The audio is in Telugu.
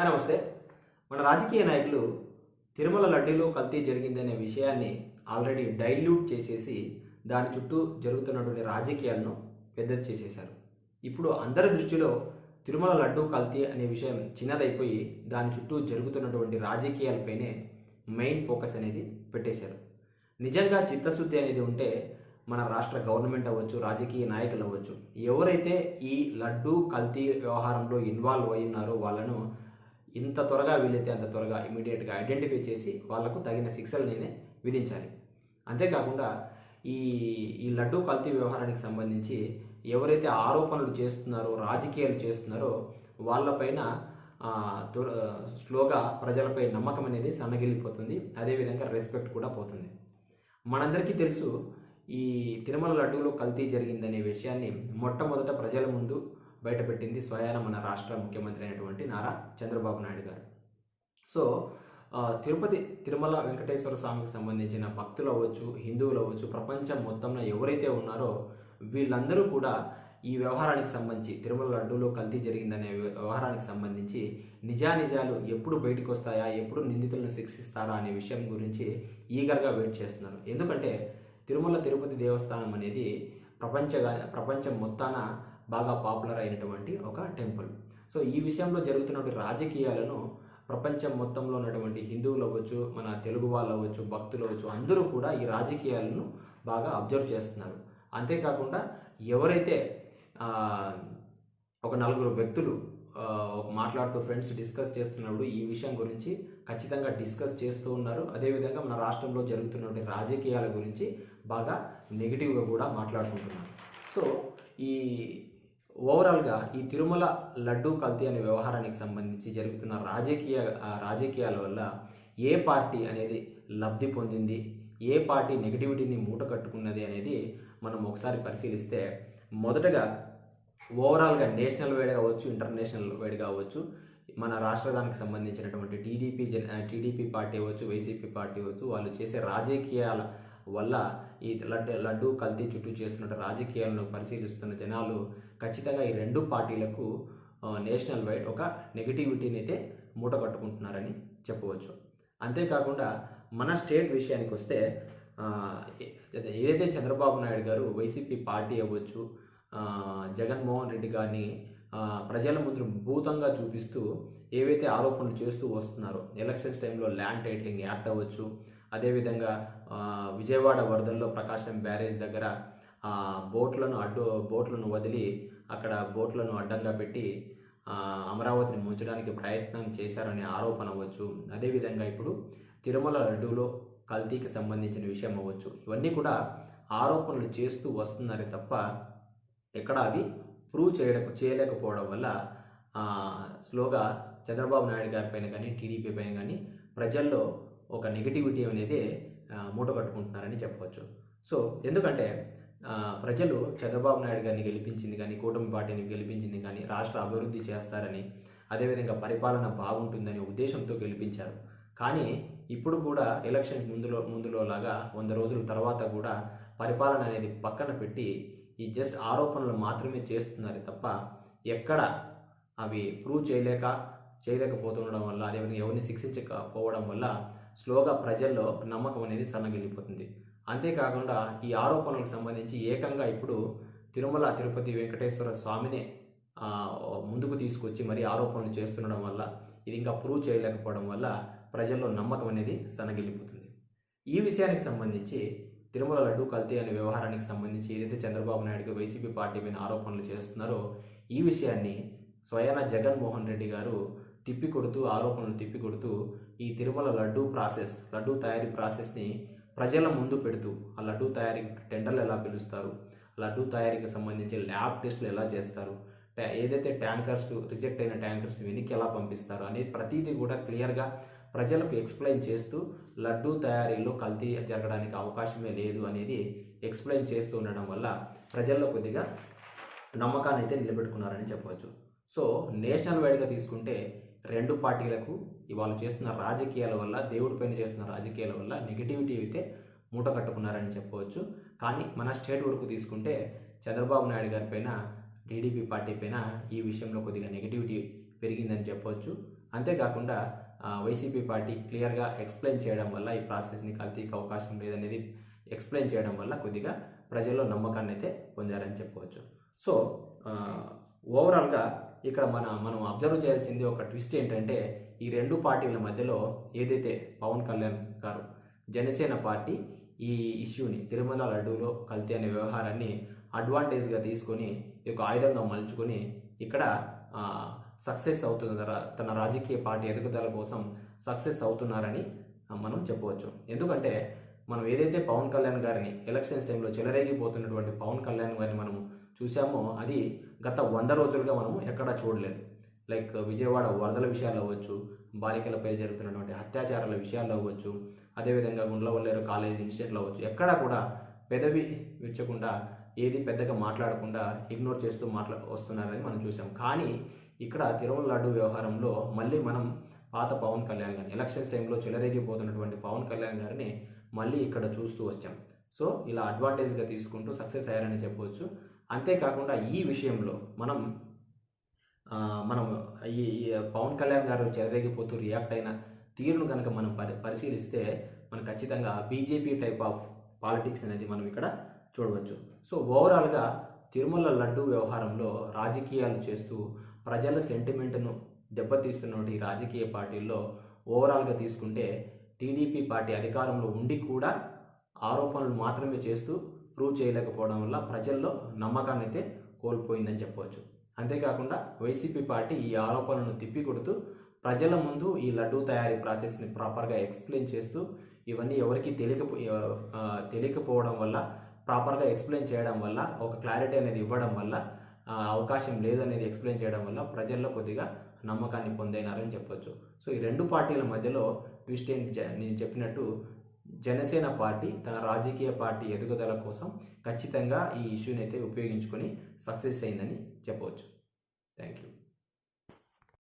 హాయ్ నమస్తే. మన రాజకీయ నాయకులు తిరుమల లడ్డూలో కల్తీ జరిగిందనే విషయాన్ని ఆల్రెడీ డైల్యూట్ చేసేసి దాని చుట్టూ జరుగుతున్నటువంటి రాజకీయాలను పెద్దది చేసేశారు. ఇప్పుడు అందరి దృష్టిలో తిరుమల లడ్డూ కల్తీ అనే విషయం చిన్నదైపోయి దాని చుట్టూ జరుగుతున్నటువంటి రాజకీయాలపైనే మెయిన్ ఫోకస్ అనేది పెట్టేశారు. నిజంగా చిత్తశుద్ధి అనేది ఉంటే మన రాష్ట్ర గవర్నమెంట్ అవ్వచ్చు రాజకీయ నాయకులు అవ్వచ్చు ఎవరైతే ఈ లడ్డూ కల్తీ వ్యవహారంలో ఇన్వాల్వ్ అయి ఉన్నారో వాళ్ళను ఇంత త్వరగా వీలైతే అంత త్వరగా ఇమీడియట్గా ఐడెంటిఫై చేసి వాళ్ళకు తగిన శిక్షలు నేనే విధించాలి. అంతేకాకుండా ఈ ఈ లడ్డూ కల్తీ వ్యవహారానికి సంబంధించి ఎవరైతే ఆరోపణలు చేస్తున్నారో రాజకీయాలు చేస్తున్నారో వాళ్ళపైన ఆ, స్లోగా ప్రజలపై నమ్మకం అనేది సన్నగిల్లిపోతుంది. అదేవిధంగా రెస్పెక్ట్ కూడా పోతుంది. మనందరికీ తెలుసు ఈ తిరుమల లడ్డూలో కల్తీ జరిగిందనే విషయాన్ని మొట్టమొదట ప్రజల ముందు బయటపెట్టింది స్వయాన మన రాష్ట్ర ముఖ్యమంత్రి అయినటువంటి నారా చంద్రబాబు నాయుడు గారు. సో తిరుపతి తిరుమల వెంకటేశ్వర స్వామికి సంబంధించిన భక్తులు అవ్వచ్చు హిందువులు అవ్వచ్చు ప్రపంచం మొత్తంలో ఎవరైతే ఉన్నారో వీళ్ళందరూ కూడా ఈ వ్యవహారానికి సంబంధించి తిరుమల లడ్డూలో కల్తీ జరిగిందనే వ్యవహారానికి సంబంధించి నిజానిజాలు ఎప్పుడు బయటకు వస్తాయా ఎప్పుడు నిందితులను శిక్షిస్తారా అనే విషయం గురించి ఈగర్గా వెయిట్ చేస్తున్నారు. ఎందుకంటే తిరుమల తిరుపతి దేవస్థానం అనేది ప్రపంచ ప్రపంచం మొత్తాన బాగా పాపులర్ అయినటువంటి ఒక టెంపుల్. సో ఈ విషయంలో జరుగుతున్నటువంటి రాజకీయాలను ప్రపంచం మొత్తంలో ఉన్నటువంటి హిందువులు అవ్వచ్చు మన తెలుగు వాళ్ళు అవ్వచ్చు భక్తులు అవ్వచ్చు అందరూ కూడా ఈ రాజకీయాలను బాగా అబ్జర్వ్ చేస్తున్నారు. అంతేకాకుండా ఎవరైతే ఒక నలుగురు వ్యక్తులు మాట్లాడుతూ ఫ్రెండ్స్ డిస్కస్ చేస్తున్నప్పుడు ఈ విషయం గురించి ఖచ్చితంగా డిస్కస్ చేస్తూ ఉన్నారు. అదేవిధంగా మన రాష్ట్రంలో జరుగుతున్నటువంటి రాజకీయాల గురించి బాగా నెగిటివ్గా కూడా మాట్లాడుకుంటున్నారు. సో ఈ ఓవరాల్గా ఈ తిరుమల లడ్డూ కల్తీ అనే వ్యవహారానికి సంబంధించి జరుగుతున్న రాజకీయ రాజకీయాల వల్ల ఏ పార్టీ అనేది లబ్ధి పొందింది ఏ పార్టీ నెగిటివిటీని మూట కట్టుకున్నది అనేది మనం ఒకసారి పరిశీలిస్తే మొదటగా ఓవరాల్గా నేషనల్ వైడ్ కావచ్చు ఇంటర్నేషనల్ వైడ్ కావచ్చు మన రాష్ట్రదానికి సంబంధించినటువంటి టీడీపీ జన టీడీపీ పార్టీ అవ్వచ్చు వైసీపీ పార్టీ అవ్వచ్చు వాళ్ళు చేసే రాజకీయాల వల్ల ఈ లడ్డు లడ్డు కల్తీ చుట్టూ చేస్తున్న రాజకీయాలను పరిశీలిస్తున్న జనాలు ఖచ్చితంగా ఈ రెండు పార్టీలకు నేషనల్ వైడ్ ఒక నెగిటివిటీని అయితే మూట కట్టుకుంటున్నారని చెప్పవచ్చు. అంతేకాకుండా మన స్టేట్ విషయానికి వస్తే ఏదైతే చంద్రబాబు నాయుడు గారు వైసీపీ పార్టీ అవ్వచ్చు జగన్మోహన్ రెడ్డి గారిని ప్రజల ముందు భూతంగా చూపిస్తూ ఏవైతే ఆరోపణలు చేస్తూ వస్తున్నారో ఎలక్షన్స్ టైంలో ల్యాండ్ టైటిలింగ్ యాక్ట్ అవ్వచ్చు అదేవిధంగా విజయవాడ వరదల్లో ప్రకాశం బ్యారేజ్ దగ్గర బోట్లను అడ్డు బోట్లను వదిలి అక్కడ బోట్లను అడ్డంగా పెట్టి అమరావతిని ముంచడానికి ప్రయత్నం చేశారనే ఆరోపణ అవ్వచ్చు. అదేవిధంగా ఇప్పుడు తిరుమల లడ్డూలో కల్తీకి సంబంధించిన విషయం అవ్వచ్చు. ఇవన్నీ కూడా ఆరోపణలు చేస్తూ వస్తున్నారే తప్ప ఎక్కడ అవి ప్రూవ్ చేయడం చేయలేకపోవడం వల్ల స్లోగా చంద్రబాబు నాయుడు గారి పైన కానీ టీడీపీ పైన కానీ ప్రజల్లో ఒక నెగిటివిటీ అనేది మూట కట్టుకుంటున్నారని చెప్పవచ్చు. సో ఎందుకంటే ప్రజలు చంద్రబాబు నాయుడు గారిని గెలిపించింది కానీ కూటమి పార్టీని గెలిపించింది కానీ రాష్ట్ర అభివృద్ధి చేస్తారని అదేవిధంగా పరిపాలన బాగుంటుందనే ఉద్దేశంతో గెలిపించారు. కానీ ఇప్పుడు కూడా ఎలక్షన్ ముందులో ముందులో లాగా వంద రోజుల తర్వాత కూడా పరిపాలన అనేది పక్కన పెట్టి ఈ జస్ట్ ఆరోపణలు మాత్రమే చేస్తున్నారు తప్ప ఎక్కడ అవి ప్రూవ్ చేయలేక చేయలేకపోతుండడం వల్ల అదేవిధంగా ఎవరిని శిక్షించకపోవడం వల్ల స్లోగా ప్రజల్లో నమ్మకం అనేది సన్నగిల్లిపోతుంది. అంతేకాకుండా ఈ ఆరోపణలకు సంబంధించి ఏకంగా ఇప్పుడు తిరుమల తిరుపతి వెంకటేశ్వర స్వామినే ముందుకు తీసుకొచ్చి మరి ఆరోపణలు చేస్తుండడం వల్ల ఇది ఇంకా ప్రూవ్ చేయలేకపోవడం వల్ల ప్రజల్లో నమ్మకం అనేది సన్నగిల్లిపోతుంది ఈ విషయానికి సంబంధించి తిరుమల లడ్డూ కల్తీ అనే వ్యవహారానికి సంబంధించి ఏదైతే చంద్రబాబు నాయుడుకి వైసీపీ పార్టీ మీద ఆరోపణలు చేస్తున్నారో ఈ విషయాన్ని స్వయాన జగన్మోహన్ రెడ్డి గారు తిప్పికొడుతూ ఆరోపణలు తిప్పికొడుతూ ఈ తిరుమల లడ్డూ ప్రాసెస్ లడ్డూ తయారీ ప్రాసెస్ని ప్రజల ముందు పెడుతూ ఆ లడ్డు తయారీ టెండర్లు ఎలా పిలుస్తారు? లడ్డూ తయారీకి సంబంధించి ల్యాబ్ టెస్టులు ఎలా చేస్తారు? ఏదైతే ట్యాంకర్స్ రిజెక్ట్ అయిన ట్యాంకర్స్ వెనక్కి ఎలా పంపిస్తారు? అనేది ప్రతిదీ కూడా క్లియర్గా ప్రజలకు ఎక్స్ప్లెయిన్ చేస్తూ లడ్డూ తయారీలో కల్తీ జరగడానికి అవకాశమే లేదు అనేది ఎక్స్ప్లెయిన్ చేస్తూ ఉండడం వల్ల ప్రజల్లో కొద్దిగా నమ్మకాన్ని అయితే నిలబెట్టుకున్నారని చెప్పవచ్చు. సో నేషనల్ వైడ్గా తీసుకుంటే రెండు పార్టీలకు ఇవాళ చేస్తున్న రాజకీయాల వల్ల దేవుడి పైన చేస్తున్న రాజకీయాల వల్ల నెగిటివిటీ అయితే మూట కట్టుకున్నారని చెప్పవచ్చు. కానీ మన స్టేట్ వరకు తీసుకుంటే చంద్రబాబు నాయుడు గారి పైన టీడీపీ పార్టీ పైన ఈ విషయంలో కొద్దిగా నెగిటివిటీ పెరిగిందని చెప్పవచ్చు. అంతేకాకుండా వైసీపీ పార్టీ క్లియర్గా ఎక్స్ప్లెయిన్ చేయడం వల్ల ఈ ప్రాసెస్ని కల్తీకి అవకాశం లేదనేది ఎక్స్ప్లెయిన్ చేయడం వల్ల కొద్దిగా ప్రజల్లో నమ్మకాన్ని అయితే పొందారని చెప్పవచ్చు. సో ఓవరాల్గా ఇక్కడ మన మనం అబ్జర్వ్ చేయాల్సింది ఒక ట్విస్ట్ ఏంటంటే ఈ రెండు పార్టీల మధ్యలో ఏదైతే పవన్ కళ్యాణ్ గారు జనసేన పార్టీ ఈ ఇష్యూని తిరుమల లడ్డూలో కల్తీ అనే వ్యవహారాన్ని అడ్వాంటేజ్గా తీసుకొని ఈ యొక్క ఆయుధంగా మలుచుకొని ఇక్కడ సక్సెస్ అవుతుంది తన రాజకీయ పార్టీ ఎదుగుదల కోసం సక్సెస్ అవుతున్నారని మనం చెప్పవచ్చు. ఎందుకంటే మనం ఏదైతే పవన్ కళ్యాణ్ గారిని ఎలక్షన్స్ టైంలో చెలరేగిపోతున్నటువంటి పవన్ కళ్యాణ్ గారిని చూసామో. అది గత వంద రోజులుగా మనము ఎక్కడా చూడలేదు. లైక్ విజయవాడ వరదల విషయాల్లో అవ్వచ్చు బాలికలపై జరుగుతున్నటువంటి అత్యాచారాల విషయాల్లో అవ్వచ్చు అదేవిధంగా గుండ్లవల్లేరు కాలేజ్ ఇన్స్టిట్యూట్లో అవ్వచ్చు ఎక్కడా కూడా పెదవి విచ్చకుండా ఏది పెద్దగా మాట్లాడకుండా ఇగ్నోర్ చేస్తూ మాట్లా వస్తున్నారని మనం చూసాం. కానీ ఇక్కడ తిరుమల లడ్డు వ్యవహారంలో మళ్ళీ మనం పాత పవన్ కళ్యాణ్ గారిని ఎలక్షన్స్ టైంలో చెలరేగిపోతున్నటువంటి పవన్ కళ్యాణ్ గారిని మళ్ళీ ఇక్కడ చూస్తూ వచ్చాం. సో ఇలా అడ్వాంటేజ్గా తీసుకుంటూ సక్సెస్ అయ్యారని చెప్పవచ్చు అంతేకాకుండా ఈ విషయంలో మనం మనం ఈ పవన్ కళ్యాణ్ గారు చెలరేగిపోతూ రియాక్ట్ అయిన తీరును కనుక మనం పరి పరిశీలిస్తే మనం ఖచ్చితంగా బీజేపీ టైప్ ఆఫ్ పాలిటిక్స్ అనేది మనం ఇక్కడ చూడవచ్చు. సో ఓవరాల్గా తిరుమల లడ్డు వ్యవహారంలో రాజకీయాలు చేస్తూ ప్రజల సెంటిమెంట్ను దెబ్బతీస్తున్నటువంటి రాజకీయ పార్టీల్లో ఓవరాల్గా తీసుకుంటే టీడీపీ పార్టీ అధికారంలో ఉండి కూడా ఆరోపణలు మాత్రమే చేస్తూ ప్రూవ్ చేయలేకపోవడం వల్ల ప్రజల్లో నమ్మకాన్ని అయితే కోల్పోయిందని చెప్పవచ్చు. అంతేకాకుండా వైసీపీ పార్టీ ఈ ఆరోపణలను తిప్పికొడుతూ ప్రజల ముందు ఈ లడ్డూ తయారీ ప్రాసెస్ని ప్రాపర్గా ఎక్స్ప్లెయిన్ చేస్తూ ఇవన్నీ ఎవరికి తెలియకపో తెలియకపోవడం వల్ల ప్రాపర్గా ఎక్స్ప్లెయిన్ చేయడం వల్ల ఒక క్లారిటీ అనేది ఇవ్వడం వల్ల అవకాశం లేదనేది ఎక్స్ప్లెయిన్ చేయడం వల్ల ప్రజల్లో కొద్దిగా నమ్మకాన్ని పొందైనారని చెప్పొచ్చు. సో ఈ రెండు పార్టీల మధ్యలో ట్విస్ట్ ఏంటి నేను చెప్పినట్టు జనసేన పార్టీ తన రాజకీయ పార్టీ ఎదుగుదల కోసం ఖచ్చితంగా ఈ ఇష్యూని అయితే ఉపయోగించుకొని సక్సెస్ అయిందని చెప్పవచ్చు. Thank you